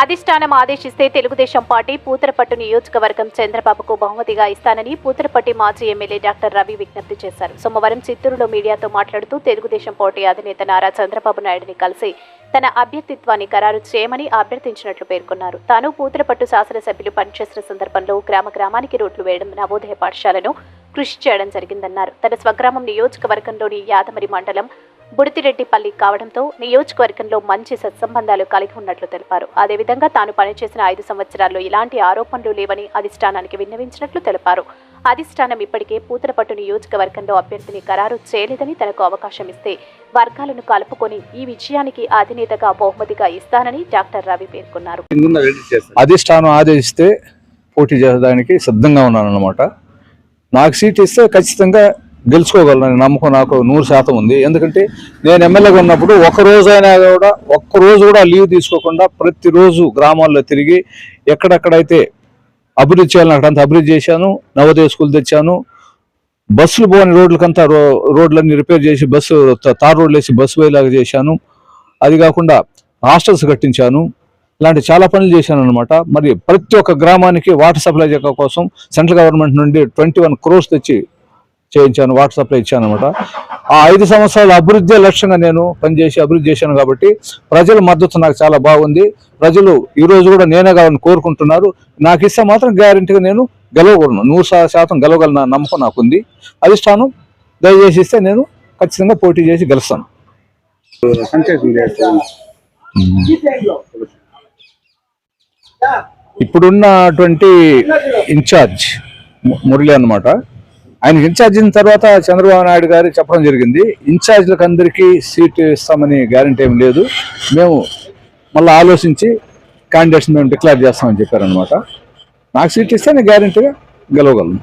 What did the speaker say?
అధిష్టానం ఆదేశిస్తే తెలుగుదేశం పార్టీ పూతరపట్టు నియోజకవర్గం చంద్రబాబుకు బహుమతిగా ఇస్తానని పూతరపట్టి మాజీ ఎమ్మెల్యే డాక్టర్ రవి విజ్ఞప్తి చేశారు. సోమవారం చిత్తూరులో మీడియాతో మాట్లాడుతూ తెలుగుదేశం పార్టీ అధినేత నారా చంద్రబాబు నాయుడిని కలిసి తన అభ్యర్థిత్వాన్ని ఖరారు చేయమని అభ్యర్థించినట్లు పేర్కొన్నారు. తాను పూతరపట్టు శాసనసభ్యులు పనిచేసిన సందర్భంలో గ్రామ గ్రామానికి రోడ్లు వేయడం నవోదయ పాఠశాలను కృషి చేయడం జరిగిందన్నారు. తన స్వగ్రామం నియోజకవర్గంలోని యాదమరి మండలం బుడితిరెడ్డిపల్లి కావడంతో నియోజకవర్గంలో మంచి సత్సంబంధాలు కలిగి ఉన్నట్లు తెలిపారు. అదేవిధంగా తాను పనిచేసిన ఐదు సంవత్సరాల్లో ఇలాంటి ఆరోపణలు లేవని అధిష్టానానికి విన్నవించినట్లు తెలిపారు. అధిష్టానం ఇప్పటికే పూతలపట్టు నియోజకవర్గంలో అభ్యర్థిని ఖరారు చేయలేదని తనకు అవకాశం ఇస్తే వర్గాలను కలుపుకొని ఈ విజయానికి అధినేతగా బహుమతిగా ఇస్తానని డాక్టర్ రవి పేర్కొన్నారు. అధిష్టానం ఆదేశిస్తే పోటీ చేయడానికి సిద్ధంగా ఉన్నాను అనమాట నాకు సీట్ ఇస్తే ఖచ్చితంగా గెలుచుకోగలను నమ్మకం నాకు నూరు శాతం ఉంది. ఎందుకంటే నేను ఎమ్మెల్యేగా ఉన్నప్పుడు ఒక రోజైనా కూడా ఒక్క రోజు కూడా లీవ్ తీసుకోకుండా ప్రతిరోజు గ్రామాల్లో తిరిగి ఎక్కడెక్కడైతే అభివృద్ధి చేయాలని అక్కడంతా అభివృద్ధి చేశాను నవోదయ స్కూల్ తెచ్చాను బస్సులు పోని రోడ్లకంతా రో రోడ్లన్నీ రిపేర్ చేసి బస్సు తార్ రోడ్లు వేసి బస్సు పోయేలాగా చేశాను. అది కాకుండా హాస్టల్స్ కట్టించాను. ఇలాంటి చాలా పనులు చేశాను అనమాట మరి ప్రతి ఒక్క గ్రామానికి వాటర్ సప్లై కోసం సెంట్రల్ గవర్నమెంట్ నుండి ట్వంటీ వన్ క్రోర్స్ తెచ్చి చేయించాను వాటర్ సప్లై ఇచ్చాను అనమాట ఆ ఐదు సంవత్సరాల అభివృద్ధి లక్ష్యంగా నేను పనిచేసి అభివృద్ధి చేశాను కాబట్టి ప్రజల మద్దతు నాకు చాలా బాగుంది. ప్రజలు ఈ రోజు కూడా నేనే కావాలని కోరుకుంటున్నారు. నాకు ఇస్తే మాత్రం గ్యారెంటీగా నేను గెలవగలను. నూరు శాతం గెలవగలన నమ్మకం నాకుంది. అధిష్టానం దయచేసి ఇస్తే నేను ఖచ్చితంగా పోటీ చేసి గెలుస్తాను. ఇప్పుడున్నటువంటి ఇన్ఛార్జ్ మురళి అన్నమాట. ఆయన ఇన్ఛార్జ్ అయిన తర్వాత చంద్రబాబు నాయుడు గారు చెప్పడం జరిగింది. ఇన్ఛార్జ్లకు అందరికీ సీట్ ఇస్తామని గ్యారంటీ ఏం లేదు. మేము మళ్ళీ ఆలోచించి క్యాండిడేట్స్ మేము డిక్లేర్ చేస్తామని చెప్పారనమాట నాకు సీట్ ఇస్తే నేను గ్యారంటీగా గెలవగలను.